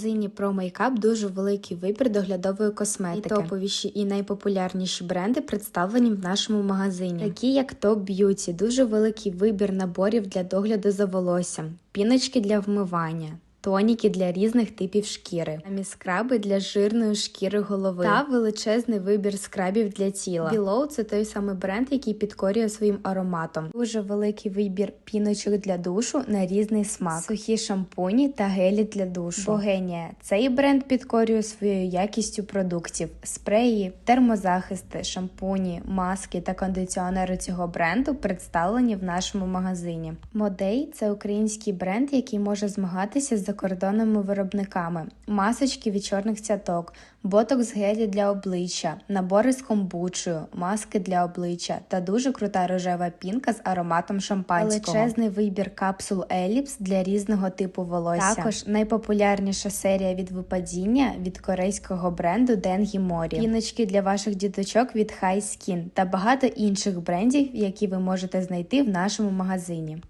Магазині про мейкап дуже великий вибір доглядової косметики. І топовіші і найпопулярніші бренди представлені в нашому магазині, такі як Top Beauty, дуже великий вибір наборів для догляду за волоссям, піночки для вмивання. Тоніки для різних типів шкіри, самі скраби для жирної шкіри голови та величезний вибір скрабів для тіла. Below – це той самий бренд, який підкорює своїм ароматом. Дуже великий вибір піночок для душу на різний смак, сухі шампуні та гелі для душу. Богенія цей бренд підкорює своєю якістю продуктів: спреї, термозахисти, шампуні, маски та кондиціонери цього бренду представлені в нашому магазині. Модей це український бренд, який може змагатися з закордонними виробниками, масочки від чорних цяток, ботокс гелі для обличчя, набори з комбучою, маски для обличчя та дуже крута рожева пінка з ароматом шампанського. Величезний вибір капсул Еліпс для різного типу волосся. Також найпопулярніша серія від випадіння від корейського бренду Dengi Mori. Піночки для ваших діточок від High Skin та багато інших брендів, які ви можете знайти в нашому магазині.